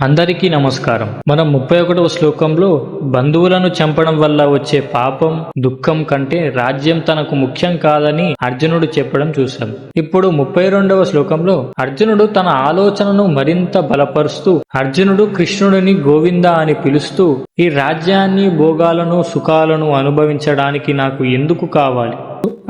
అందరికీ నమస్కారం. మనం ముప్పై ఒకటవ శ్లోకంలో బంధువులను చంపడం వల్ల వచ్చే పాపం దుఃఖం కంటే రాజ్యం తనకు ముఖ్యం కాదని అర్జునుడు చెప్పడం చూశాం. ఇప్పుడు ముప్పై రెండవ శ్లోకంలో అర్జునుడు తన ఆలోచనను మరింత బలపరుస్తూ అర్జునుడు కృష్ణుడిని గోవింద అని పిలుస్తూ ఈ రాజ్యాన్ని భోగాలను సుఖాలను అనుభవించడానికి నాకు ఎందుకు కావాలి?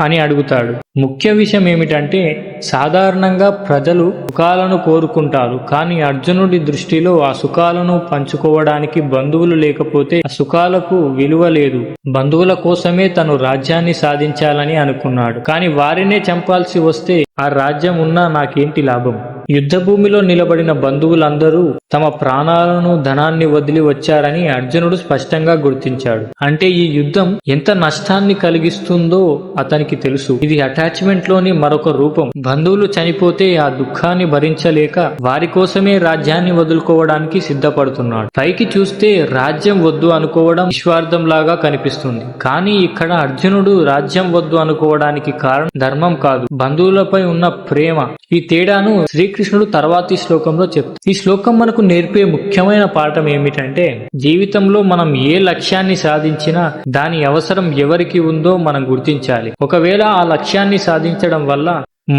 అని అడుగుతాడు. ముఖ్య విషయం ఏమిటంటే సాధారణంగా ప్రజలు సుఖాలను కోరుకుంటారు కానీ అర్జునుడి దృష్టిలో ఆ సుఖాలను పంచుకోవడానికి బంధువులు లేకపోతే ఆ సుఖాలకు విలువ లేదు. బంధువుల కోసమే తను రాజ్యాన్ని సాధించాలని అనుకున్నాడు. కానీ వారినే చంపాల్సి వస్తే ఆ రాజ్యం ఉన్నా నాకేంటి లాభం? యుద్ధభూమిలో నిలబడిన బంధువులందరూ తమ ప్రాణాలను ధనాన్ని వదిలి వచ్చారని అర్జునుడు స్పష్టంగా గుర్తించాడు. అంటే ఈ యుద్ధం ఎంత నష్టాన్ని కలిగిస్తుందో అతనికి తెలుసు. ఇది అటాచ్మెంట్లోని మరొక రూపం. బంధువులు చనిపోతే ఆ దుఃఖాన్ని భరించలేక వారి కోసమే రాజ్యాన్ని వదులుకోవడానికి సిద్ధపడుతున్నాడు. పైకి చూస్తే రాజ్యం వద్దు అనుకోవడం విశ్వార్థం లాగా కనిపిస్తుంది. కానీ ఇక్కడ అర్జునుడు రాజ్యం వద్దు అనుకోవడానికి కారణం ధర్మం కాదు. బంధువులపై ఉన్న ప్రేమ ఈ తేడాను శ్రీకృష్ణుడు ఈ శ్లోకంలో చెప్తాడు ఈ శ్లోకం మనకు నేర్పే ముఖ్యమైన పాఠం ఏమిటంటే జీవితంలో మనం ఏ లక్ష్యాన్ని సాధించినా దాని అవసరం ఎవరికి ఉందో మనం గుర్తించాలి. ఒకవేళ ఆ లక్ష్యాన్ని సాధించడం వల్ల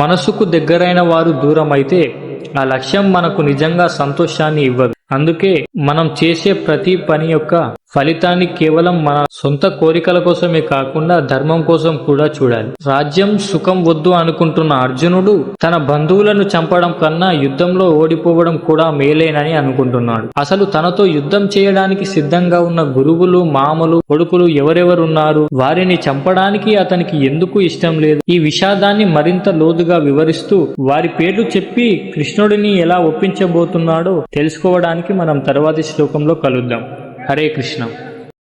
మనసుకు దగ్గరైన వారు దూరం అయితే ఆ లక్ష్యం మనకు నిజంగా సంతోషాన్ని ఇవ్వదు. అందుకే మనం చేసే ప్రతి పని యొక్క ఫలితాన్ని కేవలం మన సొంత కోరికల కోసమే కాకుండా ధర్మం కోసం కూడా చూడాలి. రాజ్యం సుఖం వద్దు అనుకుంటున్న అర్జునుడు తన బంధువులను చంపడం కన్నా యుద్ధంలో ఓడిపోవడం కూడా మేలేనని అనుకుంటున్నాడు. అసలు తనతో యుద్ధం చేయడానికి సిద్ధంగా ఉన్న గురువులు మామలు కొడుకులు ఎవరెవరున్నారు? వారిని చంపడానికి అతనికి ఎందుకు ఇష్టం లేదు? ఈ విషాదాన్ని మరింత లోతుగా వివరిస్తూ వారి పేర్లు చెప్పి కృష్ణుడిని ఎలా ఒప్పించబోతున్నాడో తెలుసుకోవడానికి మనం తర్వాతి శ్లోకంలో కలుద్దాం. हरे कृष्णा।